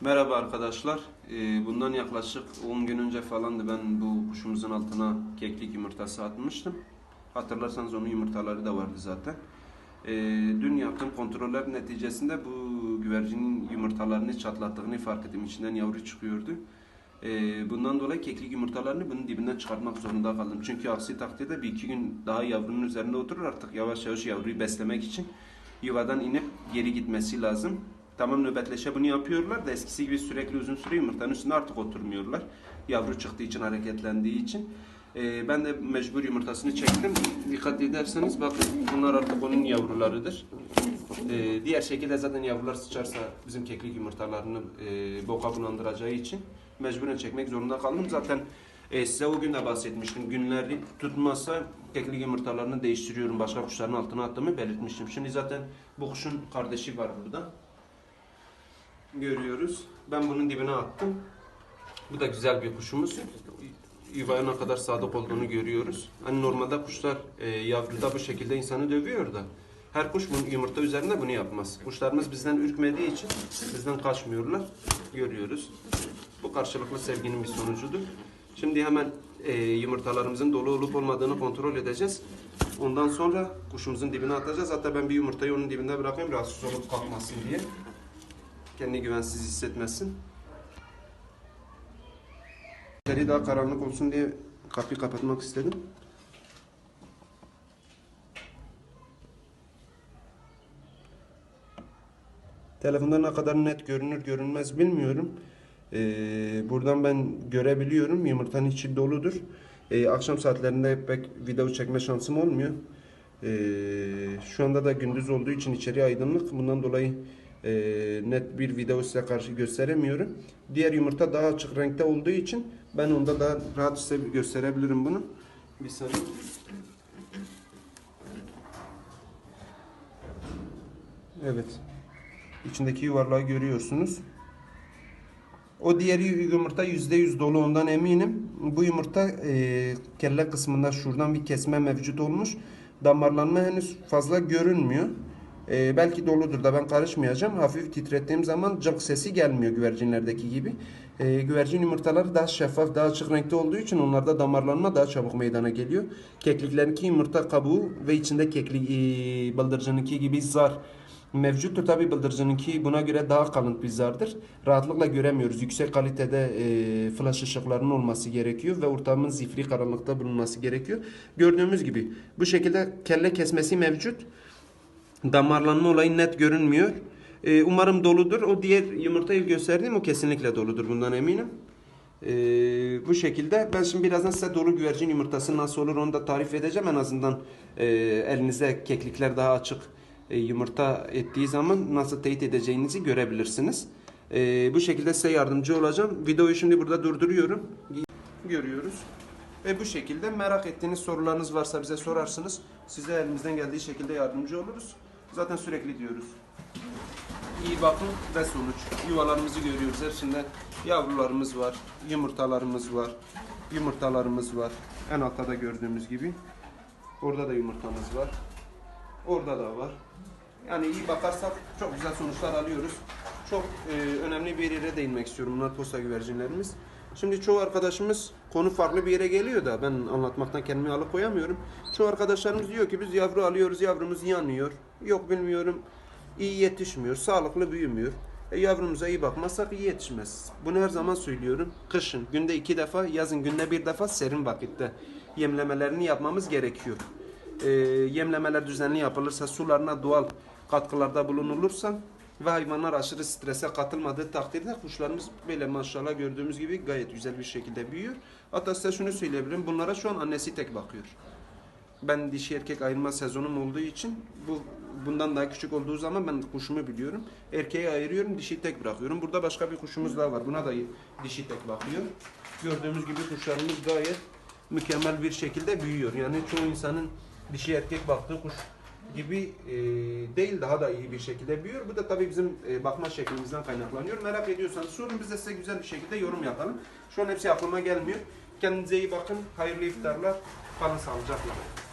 Merhaba arkadaşlar. Ee, Bundan yaklaşık 10 gün önce falandı ben bu kuşumuzun altına keklik yumurtası atmıştım. Hatırlarsanız onun yumurtaları da vardı zaten. Ee, Dün yaptığım kontroller neticesinde bu güvercinin yumurtalarını çatlattığını fark ettim. İçinden yavru çıkıyordu. Ee, Bundan dolayı keklik yumurtalarını bunun dibinden çıkartmak zorunda kaldım. Çünkü aksi takdirde bir iki gün daha yavrunun üzerinde oturur artık yavaş yavaş yavruyu beslemek için yuvadan inip geri gitmesi lazım. Tamam nöbetleşe bunu yapıyorlar da eskisi gibi sürekli uzun süre yumurtanın üstünde artık oturmuyorlar. Yavru çıktığı için hareketlendiği için. Ee, ben de mecbur yumurtasını çektim. Dikkat ederseniz bakın bunlar artık onun yavrularıdır. Ee, diğer şekilde zaten yavrular sıçarsa bizim keklik yumurtalarını e, boka bulandıracağı için mecburen çekmek zorunda kaldım. Zaten e, size o gün de bahsetmiştim. Günleri tutmazsa keklik yumurtalarını değiştiriyorum. Başka kuşların altına attığımı belirtmiştim. Şimdi zaten bu kuşun kardeşi var burada. Görüyoruz. Ben bunun dibine attım. Bu da güzel bir kuşumuz. Yuvaya ne kadar sadık olduğunu görüyoruz. Hani normalde kuşlar e, yavruda bu şekilde insanı dövüyor da. Her kuş bunu, yumurta üzerinde bunu yapmaz. Kuşlarımız bizden ürkmediği için bizden kaçmıyorlar. Görüyoruz. Bu karşılıklı sevginin bir sonucudur. Şimdi hemen e, yumurtalarımızın dolu olup olmadığını kontrol edeceğiz. Ondan sonra kuşumuzun dibine atacağız. Hatta ben bir yumurtayı onun dibinde bırakayım rahatsız olup kalkmasın diye. Kendini güvensiz hissetmesin. İçeri daha karanlık olsun diye kapıyı kapatmak istedim. Telefonda ne kadar net görünür görünmez bilmiyorum. Ee, buradan ben görebiliyorum. Yumurtanın içi doludur. Ee, akşam saatlerinde pek video çekme şansım olmuyor. Ee, şu anda da gündüz olduğu için içeri aydınlık. Bundan dolayı e, net bir video size karşı gösteremiyorum. Diğer yumurta daha açık renkte olduğu için ben onda da rahat size gösterebilirim bunu. Bir saniye. Evet. İçindeki yuvarlağı görüyorsunuz. O diğer yumurta %100 dolu ondan eminim. Bu yumurta e, kelle kısmında şuradan bir kesme mevcut olmuş. Damarlanma henüz fazla görünmüyor. E, belki doludur da ben karışmayacağım. Hafif titrettiğim zaman cık sesi gelmiyor güvercinlerdeki gibi. E, güvercin yumurtaları daha şeffaf, daha açık renkte olduğu için onlarda damarlanma daha çabuk meydana geliyor. Kekliklerinki yumurta kabuğu ve içinde keklik e, bıldırcınınki gibi zar mevcuttur. Tabi bıldırcınınki buna göre daha kalın bir zardır. Rahatlıkla göremiyoruz. Yüksek kalitede e, flash ışıklarının olması gerekiyor ve ortamın zifri karanlıkta bulunması gerekiyor. Gördüğümüz gibi bu şekilde kelle kesmesi mevcut. Damarlanma olayı net görünmüyor. E, umarım doludur. O diğer yumurtayı gösterdiğim o kesinlikle doludur. Bundan eminim. E, bu şekilde ben şimdi birazdan size dolu güvercin yumurtası nasıl olur onu da tarif edeceğim. En azından e, elinize keklikler daha açık e, yumurta ettiği zaman nasıl teyit edeceğinizi görebilirsiniz. E, bu şekilde size yardımcı olacağım. Videoyu şimdi burada durduruyorum. Görüyoruz. Ve bu şekilde merak ettiğiniz sorularınız varsa bize sorarsınız. Size elimizden geldiği şekilde yardımcı oluruz. Zaten sürekli diyoruz. İyi bakın ve sonuç. Yuvalarımızı görüyoruz. Hepsinde yavrularımız var, yumurtalarımız var, yumurtalarımız var. En altta da gördüğümüz gibi. Orada da yumurtamız var. Orada da var. Yani iyi bakarsak çok güzel sonuçlar alıyoruz. Çok e, önemli bir yere değinmek istiyorum. Bunlar posta güvercinlerimiz. Şimdi çoğu arkadaşımız konu farklı bir yere geliyor da ben anlatmaktan kendimi alıkoyamıyorum. Çoğu arkadaşlarımız diyor ki biz yavru alıyoruz, yavrumuz yanıyor. Yok bilmiyorum, iyi yetişmiyor, sağlıklı büyümüyor. E, yavrumuza iyi bakmazsak iyi yetişmez. Bunu her zaman söylüyorum. Kışın günde iki defa, yazın günde bir defa serin vakitte yemlemelerini yapmamız gerekiyor e, yemlemeler düzenli yapılırsa, sularına doğal katkılarda bulunulursa ve hayvanlar aşırı strese katılmadığı takdirde kuşlarımız böyle maşallah gördüğümüz gibi gayet güzel bir şekilde büyüyor. Hatta size şunu söyleyebilirim. Bunlara şu an annesi tek bakıyor. Ben dişi erkek ayırma sezonum olduğu için bu bundan daha küçük olduğu zaman ben kuşumu biliyorum. Erkeği ayırıyorum, dişi tek bırakıyorum. Burada başka bir kuşumuz daha var. Buna da dişi tek bakıyor. Gördüğümüz gibi kuşlarımız gayet mükemmel bir şekilde büyüyor. Yani çoğu insanın dişi erkek baktığı kuş gibi e, değil daha da iyi bir şekilde büyüyor. Bu da tabii bizim e, bakma şeklimizden kaynaklanıyor. Merak ediyorsanız sorun biz de size güzel bir şekilde yorum yapalım. Şu an hepsi aklıma gelmiyor. Kendinize iyi bakın. Hayırlı iftarlar. Kalın sağlıcakla.